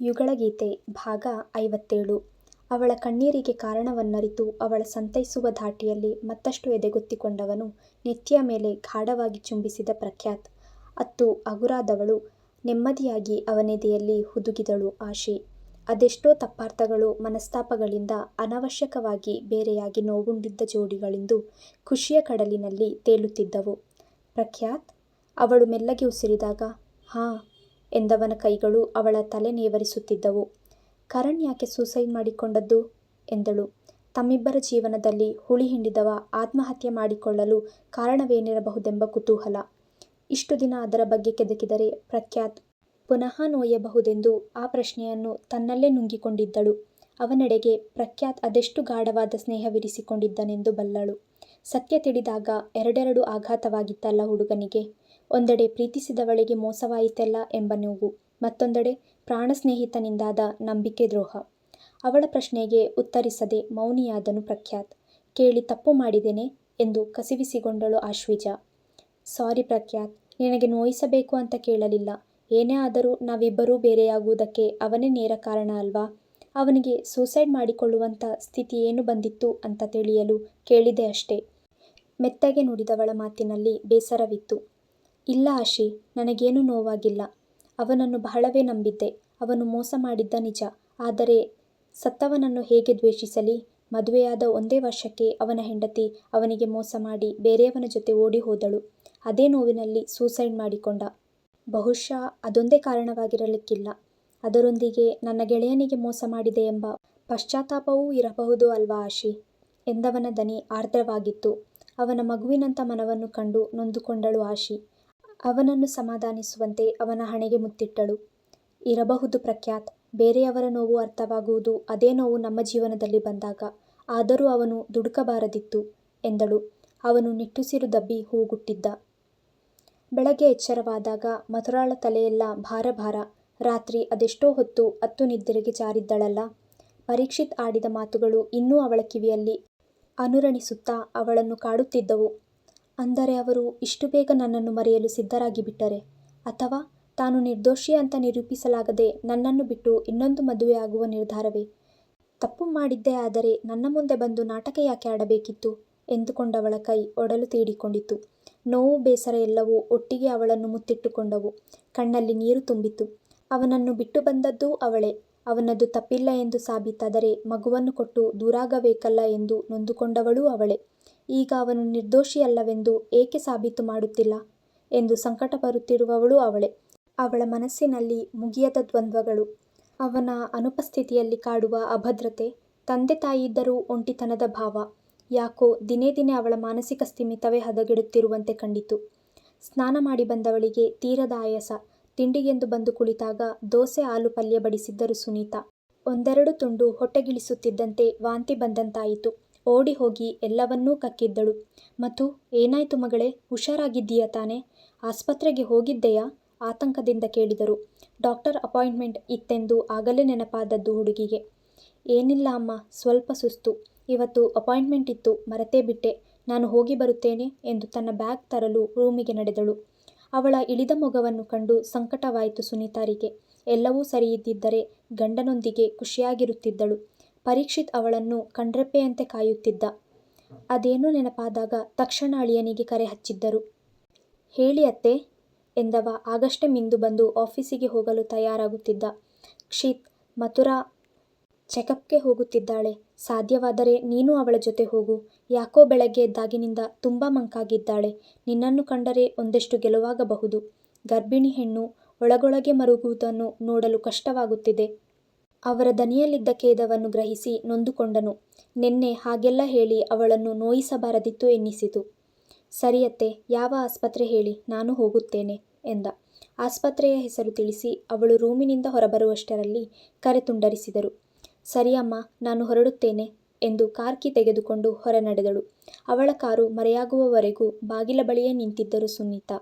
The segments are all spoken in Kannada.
ಯುಗಳಗೀತೆ ಭಾಗ ಐವತ್ತೇಳು ಅವಳ ಕಣ್ಣೀರಿಗೆ ಕಾರಣವನ್ನರಿತು ಅವಳ ಸಂತೈಸುವ ಧಾಟಿಯಲ್ಲಿ ಮತ್ತಷ್ಟು ಎದೆಗೊತ್ತಿಕೊಂಡವನು ನಿತ್ಯ ಮೇಲೆ ಗಾಢವಾಗಿ ಚುಂಬಿಸಿದ ಪ್ರಖ್ಯಾತ್. ಅತ್ತು ಹಗುರಾದವಳು ನೆಮ್ಮದಿಯಾಗಿ ಅವನೆದೆಯಲ್ಲಿ ಹುದುಗಿದಳು ಆಶೆ. ಅದೆಷ್ಟೋ ತಪ್ಪಾರ್ಥಗಳು ಮನಸ್ತಾಪಗಳಿಂದ ಅನವಶ್ಯಕವಾಗಿ ಬೇರೆಯಾಗಿ ನೋವುಂಡಿದ್ದ ಜೋಡಿಗಳೆಂದು ಖುಷಿಯ ಕಡಲಿನಲ್ಲಿ ತೇಲುತ್ತಿದ್ದವು. ಪ್ರಖ್ಯಾತ್, ಅವಳು ಮೆಲ್ಲಗೆ ಉಸಿರಿದಾಗ, ಹಾಂ ಎಂದವನ ಕೈಗಳು ಅವಳ ತಲೆ ನೇವರಿಸುತ್ತಿದ್ದವು. ಕರಣ್ ಯಾಕೆ ಸೂಸೈಡ್ ಮಾಡಿಕೊಂಡದ್ದು? ಎಂದಳು. ತಮ್ಮಿಬ್ಬರ ಜೀವನದಲ್ಲಿ ಹುಳಿ ಹಿಂಡಿದವ ಆತ್ಮಹತ್ಯೆ ಮಾಡಿಕೊಳ್ಳಲು ಕಾರಣವೇನಿರಬಹುದೆಂಬ ಕುತೂಹಲ. ಇಷ್ಟು ದಿನ ಅದರ ಬಗ್ಗೆ ಕೆದಕಿದರೆ ಪ್ರಖ್ಯಾತ್ ಪುನಃ ನೋಯಬಹುದೆಂದು ಆ ಪ್ರಶ್ನೆಯನ್ನು ತನ್ನಲ್ಲೇ ನುಂಗಿಕೊಂಡಿದ್ದಳು. ಅವನೆಡೆಗೆ ಪ್ರಖ್ಯಾತ್ ಅದೆಷ್ಟು ಗಾಢವಾದ ಸ್ನೇಹವಿರಿಸಿಕೊಂಡಿದ್ದನೆಂದು ಬಲ್ಲಳು. ಸತ್ಯ ತಿಳಿದಾಗ ಎರಡೆರಡು ಆಘಾತವಾಗಿತ್ತಲ್ಲ ಹುಡುಗನಿಗೆ. ಒಂದೆಡೆ ಪ್ರೀತಿಸಿದವಳಿಗೆ ಮೋಸವಾಯಿತಲ್ಲ ಎಂಬ ನೋವು, ಮತ್ತೊಂದೆಡೆ ಪ್ರಾಣಸ್ನೇಹಿತನಿಂದಾದ ನಂಬಿಕೆ ದ್ರೋಹ. ಅವಳ ಪ್ರಶ್ನೆಗೆ ಉತ್ತರಿಸದೆ ಮೌನಿಯಾದನು ಪ್ರಖ್ಯಾತ್. ಕೇಳಿ ತಪ್ಪು ಮಾಡಿದೆನೆ ಎಂದು ಕಸಿವಿಸಿಗೊಂಡಳು ಆಶ್ವಿಜ ಸಾರಿ ಪ್ರಖ್ಯಾತ್ ನಿನಗೆ ನೋಯಿಸಬೇಕು ಅಂತ ಕೇಳಲಿಲ್ಲ. ಏನೇ ಆದರೂ ನಾವಿಬ್ಬರೂ ಬೇರೆಯಾಗುವುದಕ್ಕೆ ಅವನೇ ನೇರ ಕಾರಣ ಅಲ್ವಾ? ಅವನಿಗೆ ಸೂಸೈಡ್ ಮಾಡಿಕೊಳ್ಳುವಂಥ ಸ್ಥಿತಿ ಏನು ಬಂದಿತ್ತು ಅಂತ ತಿಳಿಯಲು ಕೇಳಿದೆ ಅಷ್ಟೇ. ಮೆತ್ತಗೆ ನುಡಿದವಳ ಮಾತಿನಲ್ಲಿ ಬೇಸರವಿತ್ತು. ಇಲ್ಲ ಆಶಿ, ನನಗೇನೂ ನೋವಾಗಿಲ್ಲ. ಅವನನ್ನು ಬಹಳವೇ ನಂಬಿದ್ದೆ. ಅವನು ಮೋಸ ಮಾಡಿದ್ದ ನಿಜ. ಆದರೆ ಸತ್ತವನನ್ನು ಹೇಗೆ ದ್ವೇಷಿಸಲಿ? ಮದುವೆಯಾದ ಒಂದೇ ವರ್ಷಕ್ಕೆ ಅವನ ಹೆಂಡತಿ ಅವನಿಗೆ ಮೋಸ ಮಾಡಿ ಬೇರೆಯವನ ಜೊತೆ ಓಡಿ ಹೋದಳು. ಅದೇ ನೋವಿನಲ್ಲಿ ಸೂಸೈಡ್ ಮಾಡಿಕೊಂಡ. ಬಹುಶಃ ಅದೊಂದೇ ಕಾರಣವಾಗಿರಲಿಕ್ಕಿಲ್ಲ. ಅದರೊಂದಿಗೆ ನನ್ನ ಗೆಳೆಯನಿಗೆ ಮೋಸ ಮಾಡಿದೆ ಎಂಬ ಪಶ್ಚಾತ್ತಾಪವೂ ಇರಬಹುದು ಅಲ್ವಾ ಆಶಿ? ಎಂದವನ ದನಿ ಆರ್ದ್ರವಾಗಿತ್ತು. ಅವನ ಮಗುವಿನಂಥ ಮನವನ್ನು ಕಂಡು ನೊಂದುಕೊಂಡಳು ಆಶಿ. ಅವನನ್ನು ಸಮಾಧಾನಿಸುವಂತೆ ಅವನ ಹಣೆಗೆ ಮುತ್ತಿಟ್ಟಳು. ಇರಬಹುದು ಪ್ರಖ್ಯಾತ್. ಬೇರೆಯವರ ನೋವು ಅರ್ಥವಾಗುವುದು ಅದೇ ನೋವು ನಮ್ಮ ಜೀವನದಲ್ಲಿ ಬಂದಾಗ. ಆದರೂ ಅವನು ದುಡುಕಬಾರದಿತ್ತು ಎಂದಳು. ಅವನು ನಿಟ್ಟುಸಿರು ದಬ್ಬಿ ಹೂಗುಟ್ಟಿದ್ದ. ಬೆಳಗ್ಗೆ ಎಚ್ಚರವಾದಾಗ ಮಧುರಾಳ ತಲೆಯೆಲ್ಲ ಭಾರ ಭಾರ. ರಾತ್ರಿ ಅದೆಷ್ಟೋ ಹೊತ್ತು ಅತ್ತು ನಿದ್ದೆಗೆ ಜಾರಿದ್ದಳಲ್ಲ. ಪರೀಕ್ಷಿತ್ ಆಡಿದ ಮಾತುಗಳು ಇನ್ನೂ ಅವಳ ಕಿವಿಯಲ್ಲಿ ಅನುರಣಿಸುತ್ತಾ ಅವಳನ್ನು ಕಾಡುತ್ತಿದ್ದವು. ಅಂದರೆ ಅವರು ಇಷ್ಟು ಬೇಗ ನನ್ನನ್ನು ಮರೆಯಲು ಸಿದ್ಧರಾಗಿಬಿಟ್ಟರೆ? ಅಥವಾ ತಾನು ನಿರ್ದೋಷಿ ಅಂತ ನಿರೂಪಿಸಲಾಗದೆ ನನ್ನನ್ನು ಬಿಟ್ಟು ಇನ್ನೊಂದು ಮದುವೆಯಾಗುವ ನಿರ್ಧಾರವೇ? ತಪ್ಪು ಮಾಡಿದ್ದೇ ಆದರೆ ನನ್ನ ಮುಂದೆ ಬಂದು ನಾಟಕ ಯಾಕೆ ಆಡಬೇಕಿತ್ತು? ಎಂದುಕೊಂಡವಳ ಕೈ ಒಡಲು ತೀಡಿಕೊಂಡಿತು. ನೋವು ಬೇಸರ ಎಲ್ಲವೂ ಒಟ್ಟಿಗೆ ಅವಳನ್ನು ಮುತ್ತಿಟ್ಟುಕೊಂಡವು. ಕಣ್ಣಲ್ಲಿ ನೀರು ತುಂಬಿತು. ಅವನನ್ನು ಬಿಟ್ಟು ಬಂದದ್ದೂ ಅವಳೇ. ಅವನದ್ದು ತಪ್ಪಿಲ್ಲ ಎಂದು ಸಾಬೀತಾದರೆ ಮಗುವನ್ನು ಕೊಟ್ಟು ದೂರಾಗಬೇಕಲ್ಲ ಎಂದು ನೊಂದುಕೊಂಡವಳೂ ಅವಳೆ ಈಗ ಅವನು ನಿರ್ದೋಷಿಯಲ್ಲವೆಂದು ಏಕೆ ಸಾಬೀತು ಮಾಡುತ್ತಿಲ್ಲ? ಎಂದು ಸಂಕಟ ಬರುತ್ತಿರುವವಳು ಅವಳೆ ಅವಳ ಮನಸ್ಸಿನಲ್ಲಿ ಮುಗಿಯದ ದ್ವಂದ್ವಗಳು. ಅವನ ಅನುಪಸ್ಥಿತಿಯಲ್ಲಿ ಕಾಡುವ ಅಭದ್ರತೆ, ತಂದೆ ತಾಯಿಯಿದ್ದರೂ ಒಂಟಿತನದ ಭಾವ. ಯಾಕೋ ದಿನೇ ದಿನೇ ಅವಳ ಮಾನಸಿಕ ಸ್ಥಿಮಿತವೇ ಹದಗೆಡುತ್ತಿರುವಂತೆ ಕಂಡಿತು. ಸ್ನಾನ ಮಾಡಿ ಬಂದವಳಿಗೆ ತೀರದ ಆಯಾಸ. ತಿಂಡಿಗೆಂದು ಬಂದು ಕುಳಿತಾಗ ದೋಸೆ ಆಲೂ ಪಲ್ಯ ಬಡಿಸಿದ್ದರು ಸುನೀತಾ. ಒಂದೆರಡು ತುಂಡು ಹೊಟ್ಟೆಗಿಳಿಸುತ್ತಿದ್ದಂತೆ ವಾಂತಿ ಬಂದಂತಾಯಿತು. ಓಡಿ ಹೋಗಿ ಎಲ್ಲವನ್ನೂ ಕಕ್ಕಿದ್ದಳು. ಮತ್ತು ಏನಾಯ್ತು ಮಗಳೇ? ಹುಷಾರಾಗಿದ್ದೀಯಾ ತಾನೇ? ಆಸ್ಪತ್ರೆಗೆ ಹೋಗಿದ್ದೆಯಾ? ಆತಂಕದಿಂದ ಕೇಳಿದರು. ಡಾಕ್ಟರ್ ಅಪಾಯಿಂಟ್ಮೆಂಟ್ ಇತ್ತೆಂದು ಆಗಲೇ ನೆನಪಾದದ್ದು ಹುಡುಗಿಗೆ. ಏನಿಲ್ಲ ಅಮ್ಮ, ಸ್ವಲ್ಪ ಸುಸ್ತು. ಇವತ್ತು ಅಪಾಯಿಂಟ್ಮೆಂಟ್ ಇತ್ತು, ಮರೆತೇ ಬಿಟ್ಟೆ. ನಾನು ಹೋಗಿ ಬರುತ್ತೇನೆ ಎಂದು ತನ್ನ ಬ್ಯಾಗ್ ತರಲು ರೂಮಿಗೆ ನಡೆದಳು. ಅವಳ ಇಳಿದ ಮೊಗವನ್ನು ಕಂಡು ಸಂಕಟವಾಯಿತು ಸುನೀತಾರಿಗೆ. ಎಲ್ಲವೂ ಸರಿಯಿದ್ದಿದ್ದರೆ ಗಂಡನೊಂದಿಗೆ ಖುಷಿಯಾಗಿರುತ್ತಿದ್ದಳು. ಪರೀಕ್ಷಿತ್ ಅವಳನ್ನು ಕಣ್ರೆಪ್ಪೆಯಂತೆ ಕಾಯುತ್ತಿದ್ದ. ಅದೇನೋ ನೆನಪಾದಾಗ ತಕ್ಷಣ ಅಳಿಯನಿಗೆ ಕರೆ ಹಚ್ಚಿದ್ದರು. ಹೇಳಿ ಅತ್ತೆ, ಎಂದವ ಆಗಷ್ಟೇ ಮಿಂದು ಬಂದು ಆಫೀಸಿಗೆ ಹೋಗಲು ತಯಾರಾಗುತ್ತಿದ್ದ. ಕ್ಷಿತ್, ಮಥುರಾ ಚೆಕಪ್ಗೆ ಹೋಗುತ್ತಿದ್ದಾಳೆ. ಸಾಧ್ಯವಾದರೆ ನೀನೂ ಅವಳ ಜೊತೆ ಹೋಗು. ಯಾಕೋ ಬೆಳಗ್ಗೆ ಎದ್ದಾಗಿನಿಂದ ತುಂಬ ಮಂಕಾಗಿದ್ದಾಳೆ. ನಿನ್ನನ್ನು ಕಂಡರೆ ಒಂದಷ್ಟು ಗೆಲುವಾಗಬಹುದು. ಗರ್ಭಿಣಿ ಹೆಣ್ಣು ಒಳಗೊಳಗೆ ಮರುಗುವುದನ್ನು ನೋಡಲು ಕಷ್ಟವಾಗುತ್ತಿದೆ. ಅವರ ದನಿಯಲ್ಲಿದ್ದ ಖೇದವನ್ನು ಗ್ರಹಿಸಿ ನೊಂದುಕೊಂಡನು. ನೆನ್ನೆ ಹಾಗೆಲ್ಲ ಹೇಳಿ ಅವಳನ್ನು ನೋಯಿಸಬಾರದಿತ್ತು ಎನ್ನಿಸಿತು. ಸರಿಯತ್ತೆ ಯಾವ ಆಸ್ಪತ್ರೆ ಹೇಳಿ, ನಾನು ಹೋಗುತ್ತೇನೆ, ಎಂದ. ಆಸ್ಪತ್ರೆಯ ಹೆಸರು ತಿಳಿಸಿ ಅವಳು ರೂಮಿನಿಂದ ಹೊರಬರುವಷ್ಟರಲ್ಲಿ ಕರೆ ತುಂಡರಿಸಿದರು. ಸರಿ ಅಮ್ಮಾ, ನಾನು ಹೊರಡುತ್ತೇನೆ ಎಂದು ಕಾರ್ ತೆಗೆದುಕೊಂಡು ಹೊರನಡೆದಳು. ಅವಳ ಕಾರು ಮರೆಯಾಗುವವರೆಗೂ ಬಾಗಿಲ ಬಳಿಯೇ ನಿಂತಿದ್ದರು ಸುನೀತಾ.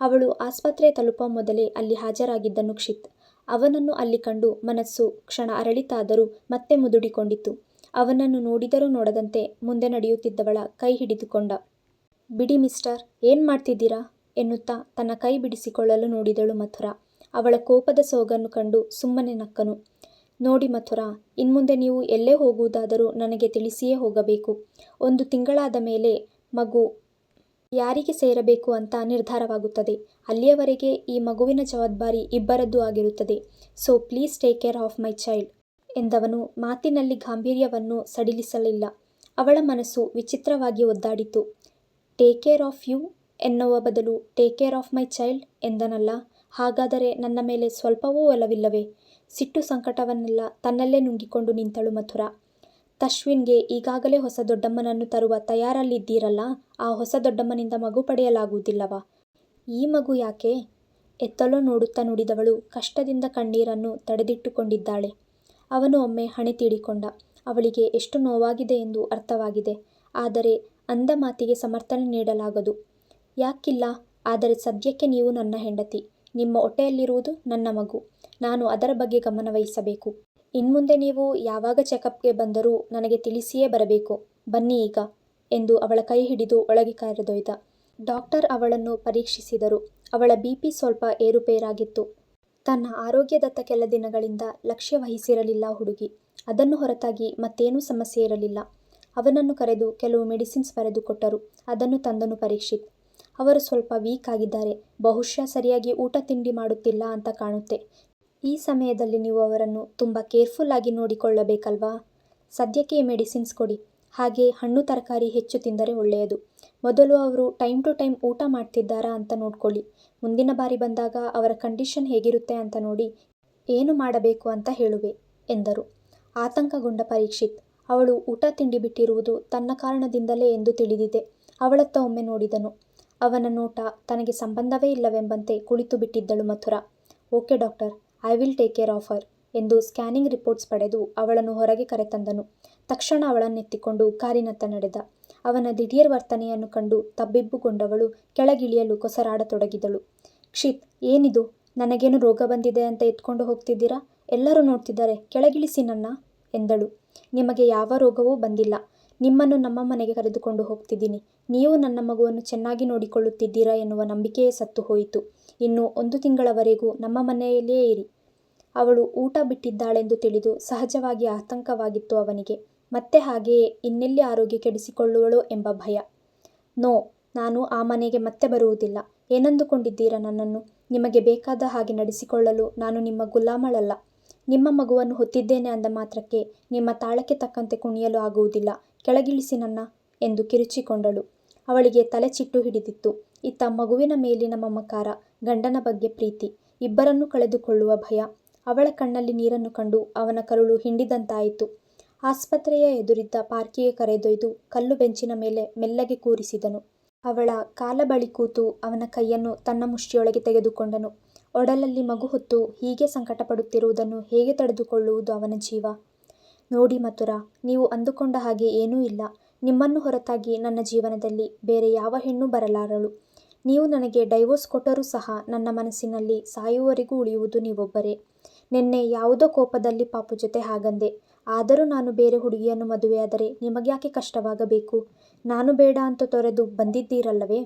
ಅವಳು ಆಸ್ಪತ್ರೆ ತಲುಪುವ ಮೊದಲೇ ಅಲ್ಲಿ ಹಾಜರಾಗಿದ್ದನು ಕ್ಷಿತ್. ಅವನನ್ನು ಅಲ್ಲಿ ಕಂಡು ಮನಸ್ಸು ಕ್ಷಣ ಅರಳಿತಾದರೂ ಮತ್ತೆ ಮುದುಡಿಕೊಂಡಿತು. ಅವನನ್ನು ನೋಡಿದರೂ ನೋಡದಂತೆ ಮುಂದೆ ನಡೆಯುತ್ತಿದ್ದವಳ ಕೈ ಹಿಡಿದುಕೊಂಡ. ಬಿಡಿ ಮಿಸ್ಟರ್, ಏನ್ ಮಾಡ್ತಿದ್ದೀರಾ? ಎನ್ನುತ್ತಾ ತನ್ನ ಕೈ ಬಿಡಿಸಿಕೊಳ್ಳಲು ನೋಡಿದಳು ಮಥುರಾ. ಅವಳ ಕೋಪದ ಸೋಗನ್ನು ಕಂಡು ಸುಮ್ಮನೆ ನಕ್ಕನು. ನೋಡಿ ಮಥುರಾ, ಇನ್ಮುಂದೆ ನೀವು ಎಲ್ಲೇ ಹೋಗುವುದಾದರೂ ನನಗೆ ತಿಳಿಸಿಯೇ ಹೋಗಬೇಕು. ಒಂದು ತಿಂಗಳಾದ ಮೇಲೆ ಮಗು ಯಾರಿಗೆ ಸೇರಬೇಕು ಅಂತ ನಿರ್ಧಾರವಾಗುತ್ತದೆ. ಅಲ್ಲಿಯವರೆಗೆ ಈ ಮಗುವಿನ ಜವಾಬ್ದಾರಿ ಇಬ್ಬರದ್ದು ಆಗಿರುತ್ತದೆ. So please take care of my child ಎಂದವನು ಮಾತಿನಲ್ಲಿ ಗಾಂಭೀರ್ಯವನ್ನು ಸಡಿಲಿಸಲಿಲ್ಲ. ಅವಳ ಮನಸ್ಸು ವಿಚಿತ್ರವಾಗಿ ಒದ್ದಾಡಿತು. ಟೇಕ್ ಕೇರ್ ಆಫ್ ಯು ಎನ್ನುವ ಬದಲು take care of my child ಎಂದನಲ್ಲ, ಹಾಗಾದರೆ ನನ್ನ ಮೇಲೆ ಸ್ವಲ್ಪವೂ ಒಲವಿಲ್ಲವೇ? ಸಿಟ್ಟು ಸಂಕಟವನ್ನೆಲ್ಲ ತನ್ನಲ್ಲೇ ನುಂಗಿಕೊಂಡು ನಿಂತಳು ಮಥುರಾ. ತಶ್ವಿನ್ಗೆ ಈಗಾಗಲೇ ಹೊಸ ದೊಡ್ಡಮ್ಮನನ್ನು ತರುವ ತಯಾರಲ್ಲಿದ್ದೀರಲ್ಲ, ಆ ಹೊಸ ದೊಡ್ಡಮ್ಮನಿಂದ ಮಗು ಪಡೆಯಲಾಗುವುದಿಲ್ಲವ ಈ ಮಗು ಯಾಕೆ? ಎತ್ತಲೋ ನೋಡುತ್ತಾ ನುಡಿದವಳು ಕಷ್ಟದಿಂದ ಕಣ್ಣೀರನ್ನು ತಡೆದಿಟ್ಟುಕೊಂಡಿದ್ದಾಳೆ. ಅವನು ಒಮ್ಮೆ ಹಣೆ ತೀಡಿಕೊಂಡ. ಅವಳಿಗೆ ಎಷ್ಟು ನೋವಾಗಿದೆ ಎಂದು ಅರ್ಥವಾಗಿದೆ. ಆದರೆ ಅಂದ ಮಾತಿಗೆ ಸಮರ್ಥನೆ ನೀಡಲಾಗದು. ಯಾಕಿಲ್ಲ? ಆದರೆ ಸದ್ಯಕ್ಕೆ ನೀವು ನನ್ನ ಹೆಂಡತಿ. ನಿಮ್ಮ ಹೊಟ್ಟೆಯಲ್ಲಿರುವುದು ನನ್ನ ಮಗು. ನಾನು ಅದರ ಬಗ್ಗೆ ಗಮನವಹಿಸಬೇಕು. ಇನ್ಮುಂದೆ ನೀವು ಯಾವಾಗ ಚೆಕಪ್ಗೆ ಬಂದರೂ ನನಗೆ ತಿಳಿಸಿಯೇ ಬರಬೇಕು. ಬನ್ನಿ ಈಗ ಎಂದು ಅವಳ ಕೈ ಹಿಡಿದು ಒಳಗೆ ಕರೆದೊಯ್ದ. ಡಾಕ್ಟರ್ ಅವಳನ್ನು ಪರೀಕ್ಷಿಸಿದರು. ಅವಳ ಬಿ. ಪಿ ಸ್ವಲ್ಪ ಏರುಪೇರಾಗಿತ್ತು. ತನ್ನ ಆರೋಗ್ಯದತ್ತ ಕೆಲ ದಿನಗಳಿಂದ ಲಕ್ಷ್ಯ ವಹಿಸಿರಲಿಲ್ಲ ಹುಡುಗಿ. ಅದನ್ನು ಹೊರತಾಗಿ ಮತ್ತೇನೂ ಸಮಸ್ಯೆ ಇರಲಿಲ್ಲ. ಅವನನ್ನು ಕರೆದು ಕೆಲವು ಮೆಡಿಸಿನ್ಸ್ ಬರೆದುಕೊಟ್ಟರು ಅದನ್ನು ತಂದನು ಪರೀಕ್ಷಿತ್. ಅವರು ಸ್ವಲ್ಪ ವೀಕ್ ಆಗಿದ್ದಾರೆ. ಬಹುಶಃ ಸರಿಯಾಗಿ ಊಟ ತಿಂಡಿ ಮಾಡುತ್ತಿಲ್ಲ ಅಂತ ಕಾಣುತ್ತೆ. ಈ ಸಮಯದಲ್ಲಿ ನೀವು ಅವರನ್ನು ತುಂಬ ಕೇರ್ಫುಲ್ ಆಗಿ ನೋಡಿಕೊಳ್ಳಬೇಕಲ್ವಾ? ಸದ್ಯಕ್ಕೆ ಮೆಡಿಸಿನ್ಸ್ ಕೊಡಿ. ಹಾಗೆ ಹಣ್ಣು ತರಕಾರಿ ಹೆಚ್ಚು ತಿಂದರೆ ಒಳ್ಳೆಯದು. ಮೊದಲು ಅವರು ಟೈಮ್ ಟು ಟೈಮ್ ಊಟ ಮಾಡ್ತಿದ್ದಾರಾ ಅಂತ ನೋಡ್ಕೊಳ್ಳಿ. ಮುಂದಿನ ಬಾರಿ ಬಂದಾಗ ಅವರ ಕಂಡೀಷನ್ ಹೇಗಿರುತ್ತೆ ಅಂತ ನೋಡಿ ಏನು ಮಾಡಬೇಕು ಅಂತ ಹೇಳುವೆ ಎಂದರು. ಆತಂಕಗೊಂಡ ಪರೀಕ್ಷಿತ್, ಅವಳು ಊಟ ತಿಂಡಿ ಬಿಟ್ಟಿರುವುದು ತನ್ನ ಕಾರಣದಿಂದಲೇ ಎಂದು ತಿಳಿದಿದೆ. ಅವಳತ್ತ ಒಮ್ಮೆ ನೋಡಿದನು. ಅವನ ನೋಟ ತನಗೆ ಸಂಬಂಧವೇ ಇಲ್ಲವೆಂಬಂತೆ ಕುಳಿತು ಬಿಟ್ಟಿದ್ದಳು Mathura. Okay doctor, I will take care of her ಎಂದು ಸ್ಕ್ಯಾನಿಂಗ್ ರಿಪೋರ್ಟ್ಸ್ ಪಡೆದು ಅವಳನ್ನು ಹೊರಗೆ ಕರೆತಂದನು. ತಕ್ಷಣ ಅವಳನ್ನೆತ್ತಿಕೊಂಡು ಕಾರಿನತ್ತ ನಡೆದ. ಅವನ ದಿಢೀರ್ ವರ್ತನೆಯನ್ನು ಕಂಡು ತಬ್ಬಿಬ್ಬುಗೊಂಡವಳು ಕೆಳಗಿಳಿಯಲು ಕೊಸರಾಡತೊಡಗಿದಳು. ಕ್ಷಿತ್, ಏನಿದು? ನನಗೇನು ರೋಗ ಬಂದಿದೆ ಅಂತ ಎತ್ಕೊಂಡು ಹೋಗ್ತಿದ್ದೀರಾ? ಎಲ್ಲರೂ ನೋಡ್ತಿದ್ದಾರೆ, ಕೆಳಗಿಳಿಸಿ ನನ್ನ ಎಂದಳು. ನಿಮಗೆ ಯಾವ ರೋಗವೂ ಬಂದಿಲ್ಲ. ನಿಮ್ಮನ್ನು ನಮ್ಮ ಮನೆಗೆ ಕರೆದುಕೊಂಡು ಹೋಗ್ತಿದ್ದೀನಿ. ನೀವು ನನ್ನ ಮಗುವನ್ನು ಚೆನ್ನಾಗಿ ನೋಡಿಕೊಳ್ಳುತ್ತಿದ್ದೀರಾ ಎನ್ನುವ ನಂಬಿಕೆಯೇ ಸತ್ತು ಹೋಯಿತು. ಇನ್ನು ಒಂದು ತಿಂಗಳವರೆಗೂ ನಮ್ಮ ಮನೆಯಲ್ಲಿಯೇ ಇರಿ. ಅವಳು ಊಟ ಬಿಟ್ಟಿದ್ದಾಳೆಂದು ತಿಳಿದು ಸಹಜವಾಗಿ ಆತಂಕವಾಗಿತ್ತು ಅವನಿಗೆ. ಮತ್ತೆ ಹಾಗೆಯೇ ಇನ್ನೆಲ್ಲಿ ಆರೋಗ್ಯ ಕೆಡಿಸಿಕೊಳ್ಳುವಳೋ ಎಂಬ ಭಯ. ನೋ, ನಾನು ಆ ಮನೆಗೆ ಮತ್ತೆ ಬರುವುದಿಲ್ಲ. ಏನಂದುಕೊಂಡಿದ್ದೀರಾ ನನ್ನನ್ನು? ನಿಮಗೆ ಬೇಕಾದ ಹಾಗೆ ನಡೆಸಿಕೊಳ್ಳಲು ನಾನು ನಿಮ್ಮ ಗುಲಾಮಳಲ್ಲ. ನಿಮ್ಮ ಮಗುವನ್ನು ಹೊತ್ತಿದ್ದೇನೆ ಅಂದ ಮಾತ್ರಕ್ಕೆ ನಿಮ್ಮ ತಾಳಕ್ಕೆ ತಕ್ಕಂತೆ ಕುಣಿಯಲು ಆಗುವುದಿಲ್ಲ. ಕೆಳಗಿಳಿಸಿ ನನ್ನ ಎಂದು ಕಿರುಚಿಕೊಂಡಳು. ಅವಳಿಗೆ ತಲೆ ಚಿಟ್ಟು ಹಿಡಿದಿತ್ತು. ಇತ್ತ ಮಗುವಿನ ಮೇಲಿನ ಮಮಕಾರ, ಗಂಡನ ಬಗ್ಗೆ ಪ್ರೀತಿ, ಇಬ್ಬರನ್ನೂ ಕಳೆದುಕೊಳ್ಳುವ ಭಯ. ಅವಳ ಕಣ್ಣಲ್ಲಿ ನೀರನ್ನು ಕಂಡು ಅವನ ಕರುಳು ಹಿಂಡಿದಂತಾಯಿತು. ಆಸ್ಪತ್ರೆಯ ಎದುರಿದ್ದ ಪಾರ್ಕಿಗೆ ಕರೆದೊಯ್ದು ಕಲ್ಲು ಬೆಂಚಿನ ಮೇಲೆ ಮೆಲ್ಲಗೆ ಕೂರಿಸಿದನು. ಅವಳ ಕಾಲ ಬಳಿ ಕೂತು ಅವನ ಕೈಯನ್ನು ತನ್ನ ಮುಷ್ಟಿಯೊಳಗೆ ತೆಗೆದುಕೊಂಡನು. ಒಡಲಲ್ಲಿ ಮಗು ಹೊತ್ತು ಹೀಗೆ ಸಂಕಟಪಡುತ್ತಿರುವುದನ್ನು ಹೇಗೆ ತಡೆದುಕೊಳ್ಳುವುದು ಅವನ ಜೀವ? ನೋಡಿ ಮಥುರಾ, ನೀವು ಅಂದುಕೊಂಡ ಹಾಗೆ ಏನೂ ಇಲ್ಲ. ನಿಮ್ಮನ್ನು ಹೊರತಾಗಿ ನನ್ನ ಜೀವನದಲ್ಲಿ ಬೇರೆ ಯಾವ ಹೆಣ್ಣು ಬರಲಾರಳು. ನೀವು ನನಗೆ ಡೈವೋರ್ಸ್ ಕೊಟ್ಟರೂ ಸಹ ನನ್ನ ಮನಸ್ಸಿನಲ್ಲಿ ಸಾಯುವವರೆಗೂ ಉಳಿಯುವುದು ನೀವೊಬ್ಬರೇ. ನಿನ್ನೆ ಯಾವುದೋ ಕೋಪದಲ್ಲಿ ಪಾಪು ಜೊತೆ ಹಾಗಂದೆ. ಆದರೂ ನಾನು ಬೇರೆ ಹುಡುಗಿಯನ್ನು ಮದುವೆಯಾದರೆ ನಿಮಗ್ಯಾಕೆ ಕಷ್ಟವಾಗಬೇಕು? ನಾನು ಬೇಡ ಅಂತ ತೊರೆದು ಬಂದಿದ್ದೀರಲ್ಲವೇ?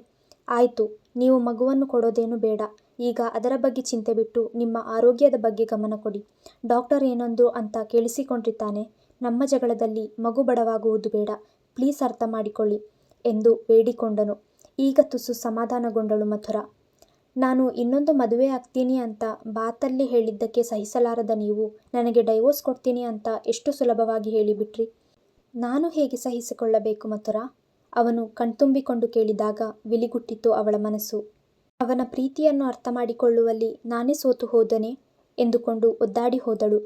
ಆಯಿತು ನೀವು ಮಗುವನ್ನು ಕೊಡೋದೇನು ಬೇಡ. ಈಗ ಅದರ ಬಗ್ಗೆ ಚಿಂತೆ ಬಿಟ್ಟು ನಿಮ್ಮ ಆರೋಗ್ಯದ ಬಗ್ಗೆ ಗಮನ ಕೊಡಿ. ಡಾಕ್ಟರ್ ಏನೊಂದು ಅಂತ ಕೇಳಿಸಿಕೊಂಡಿರ್ತಾನೆ ನಮ್ಮ ಜಗಳದಲ್ಲಿ ಮಗು ಬಡವಾಗುವುದು ಬೇಡ. ಪ್ಲೀಸ್ ಅರ್ಥ ಮಾಡಿಕೊಳ್ಳಿ ಎಂದು ಬೇಡಿಕೊಂಡನು. ಈಗ ತುಸು ಸಮಾಧಾನಗೊಂಡಳು ಮಥುರ ನಾನು ಇನ್ನೊಂದು ಮದುವೆ ಆಗ್ತೀನಿ ಅಂತ ಬಾತಲ್ಲಿ ಹೇಳಿದ್ದಕ್ಕೆ ಸಹಿಸಲಾರದ ನೀವು ನನಗೆ ಡೈವೋರ್ಸ್ ಕೊಡ್ತೀನಿ ಅಂತ ಎಷ್ಟು ಸುಲಭವಾಗಿ ಹೇಳಿಬಿಟ್ರಿ. ನಾನು ಹೇಗೆ ಸಹಿಸಿಕೊಳ್ಳಬೇಕು ಮಥುರಾ? ಅವನು ಕಣ್ತುಂಬಿಕೊಂಡು ಕೇಳಿದಾಗ ವಿಲಿಗುಟ್ಟಿತು ಅವಳ ಮನಸ್ಸು. ಅವನ ಪ್ರೀತಿಯನ್ನು ಅರ್ಥ ಮಾಡಿಕೊಳ್ಳುವಲ್ಲಿ ನಾನೇ ಸೋತು ಹೋದನೆ ಎಂದುಕೊಂಡು ಒದ್ದಾಡಿ ಹೋದಳು.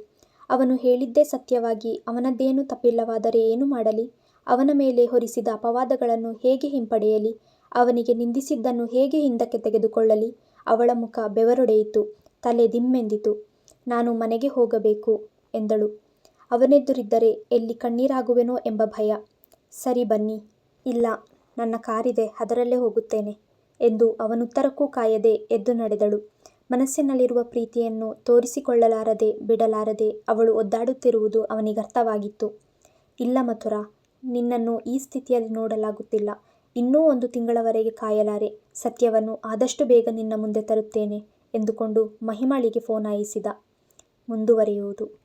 ಅವನು ಹೇಳಿದ್ದೇ ಸತ್ಯವಾಗಿ ಅವನದ್ದೇನು ತಪ್ಪಿಲ್ಲವಾದರೆ ಏನು ಮಾಡಲಿ? ಅವನ ಮೇಲೆ ಹೊರಿಸಿದ ಅಪವಾದಗಳನ್ನು ಹೇಗೆ ಹಿಂಪಡೆಯಲಿ? ಅವನಿಗೆ ನಿಂದಿಸಿದ್ದನ್ನು ಹೇಗೆ ಹಿಂದಕ್ಕೆ ತೆಗೆದುಕೊಳ್ಳಲಿ? ಅವಳ ಮುಖ ಬೆವರೊಡೆಯಿತು. ತಲೆ ದಿಮ್ಮೆಂದಿತು. ನಾನು ಮನೆಗೆ ಹೋಗಬೇಕು ಎಂದಳು. ಅವನೆದುರಿದ್ದರೆ ಎಲ್ಲಿ ಕಣ್ಣೀರಾಗುವೆನೋ ಎಂಬ ಭಯ. ಸರಿ ಬನ್ನಿ. ಇಲ್ಲ, ನನ್ನ ಕಾರಿದೆ ಅದರಲ್ಲೇ ಹೋಗುತ್ತೇನೆ ಎಂದು ಅವನುತ್ತರಕ್ಕೂ ಕಾಯದೆ ಎದ್ದು ನಡೆದಳು. ಮನಸ್ಸಿನಲ್ಲಿರುವ ಪ್ರೀತಿಯನ್ನು ತೋರಿಸಿಕೊಳ್ಳಲಾರದೆ ಬಿಡಲಾರದೆ ಅವಳು ಒದ್ದಾಡುತ್ತಿರುವುದು ಅವನಿಗರ್ಥವಾಗಿತ್ತು. ಇಲ್ಲ ಮಥುರಾ, ನಿನ್ನನ್ನು ಈ ಸ್ಥಿತಿಯಲ್ಲಿ ನೋಡಲಾಗುತ್ತಿಲ್ಲ. ಇನ್ನೂ ಒಂದು ತಿಂಗಳವರೆಗೆ ಕಾಯಲಾರೆ. ಸತ್ಯವನ್ನು ಆದಷ್ಟು ಬೇಗ ನಿನ್ನ ಮುಂದೆ ತರುತ್ತೇನೆ ಎಂದುಕೊಂಡು ಮಹಿಮಾಳಿಗೆ ಫೋನಾಯಿಸಿದ. ಮುಂದುವರಿಯುವುದು